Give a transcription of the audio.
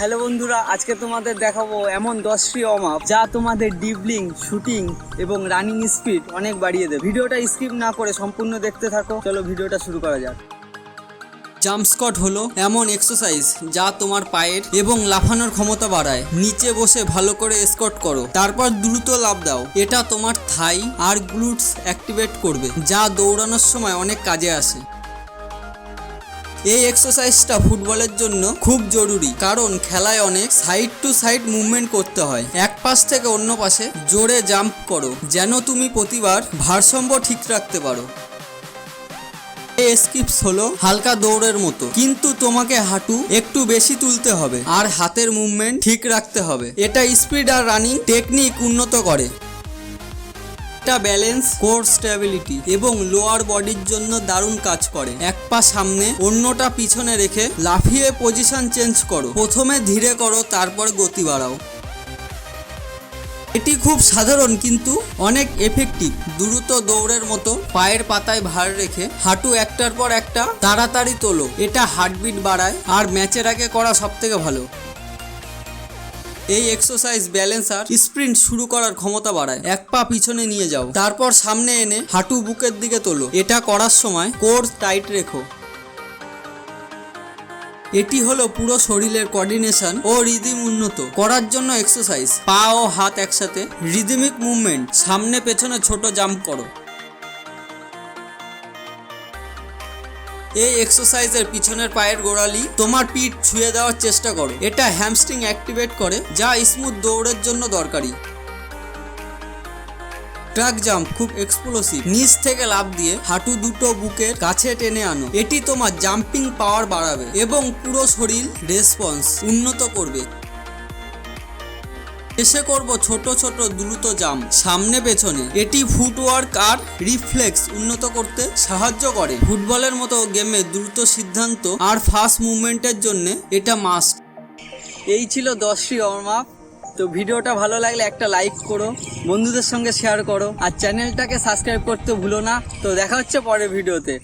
Hello বন্ধুরা, আজকে তোমাদের দেখাবো এমন দশটি অমাপ যা তোমাদের ডিবলিং শুটিং এবং রানিং স্পিড অনেক বাড়িয়ে দেবে। ভিডিওটা স্কিপ না করে সম্পূর্ণ দেখতে থাকো। চলো ভিডিওটা শুরু করা যাক। জাম্প স্কট হলো এমন এক্সারসাইজ যা তোমার পায়ের এবং লাফানোর ক্ষমতা বাড়ায়। নিচে বসে ভালো করে স্কট করো, তারপর দ্রুত লাফ দাও। এটা তোমার থাই আর গ্লুটস অ্যাক্টিভেট করবে, যা দৌড়ানোর সময় অনেক কাজে আসে। এই এক্সারসাইজটা ফুটবলের জন্য খুব জরুরি, কারণ খেলায় অনেক সাইড টু সাইড মুভমেন্ট করতে হয়। এক পাশ থেকে অন্য পাশে জোরে জাম্প করো, যেন তুমি প্রতিবার ভারসাম্য ঠিক রাখতে পারো। স্কিপস হলো হালকা দৌড়ের মতো, কিন্তু তোমাকে হাঁটু একটু বেশি তুলতে হবে, আর হাতের মুভমেন্ট ঠিক রাখতে হবে। এটা স্পিড আর রানিং টেকনিক উন্নত করে। এটা ব্যালেন্স কোর স্টেবিলিটি এবং লোয়ার বডির জন্য দারুণ কাজ করে। এক পা সামনে, অন্যটা পিছনে রেখে লাফিয়ে পজিশন চেঞ্জ করো। প্রথমে ধীরে করো, তারপর গতি বাড়াও। এটি খুব সাধারণ কিন্তু অনেক এফেক্টিভ দ্রুত দৌড়ের মতো পায়ের পাতায় ভার রেখে হাঁটু একটার পর একটা তাড়াতাড়ি তোলো। এটা হার্টবিট বাড়ায় আর ম্যাচের আগে করা সব থেকে ভালো। এই এক্সারসাইজ ব্যালেন্স আর স্প্রিন্ট শুরু করার ক্ষমতা বাড়ায়। এক পা পিছনে নিয়ে যাও। তারপর সামনে এনে হাঁটু বুকের দিকে তোলো। এটা করার সময় কোর টাইট রেখো। এটি হলো পুরো শরীরের কোঅর্ডিনেশন ও রিদিম উন্নত। করার জন্য এক্সারসাইজ পা ও হাত একসাথে রিদমিক মুভমেন্ট সামনে পেছনে ছোট জাম্প করো। এই এক্সারসাইজের পিছনের পায়ের গোড়ালি তোমার পিঠ ছুঁয়ে দেওয়ার চেষ্টা করো। এটা হ্যামস্ট্রিং অ্যাক্টিভেট করে, যা স্মুথ দৌড়ের জন্য দরকারি। ট্রাক জাম্প খুব এক্সপ্লোসিভ নিচ থেকে লাফ দিয়ে হাঁটু দুটো বুকের কাছে টেনে আনো। এটি তোমার জাম্পিং পাওয়ার বাড়াবে এবং পুরো শরীর রেসপন্স উন্নত করবে। এসে করব ছোট ছোট দ্রুত জাম্প। সামনে পেছনে। এটি ফুটওয়ার্ক আর রিফ্লেক্স উন্নত করতে সাহায্য করে। ফুটবলের মতো গেমে দ্রুত সিদ্ধান্ত আর ফাস্ট মুভমেন্টের জন্য এটা মাস্ট এই ছিল দশটি অমাপ তো ভিডিওটা ভালো লাগলে একটা লাইক করো, বন্ধুদের সঙ্গে শেয়ার করো। আর চ্যানেলটাকে সাবস্ক্রাইব করতে ভুলো না। তো দেখা হচ্ছে পরের ভিডিওতে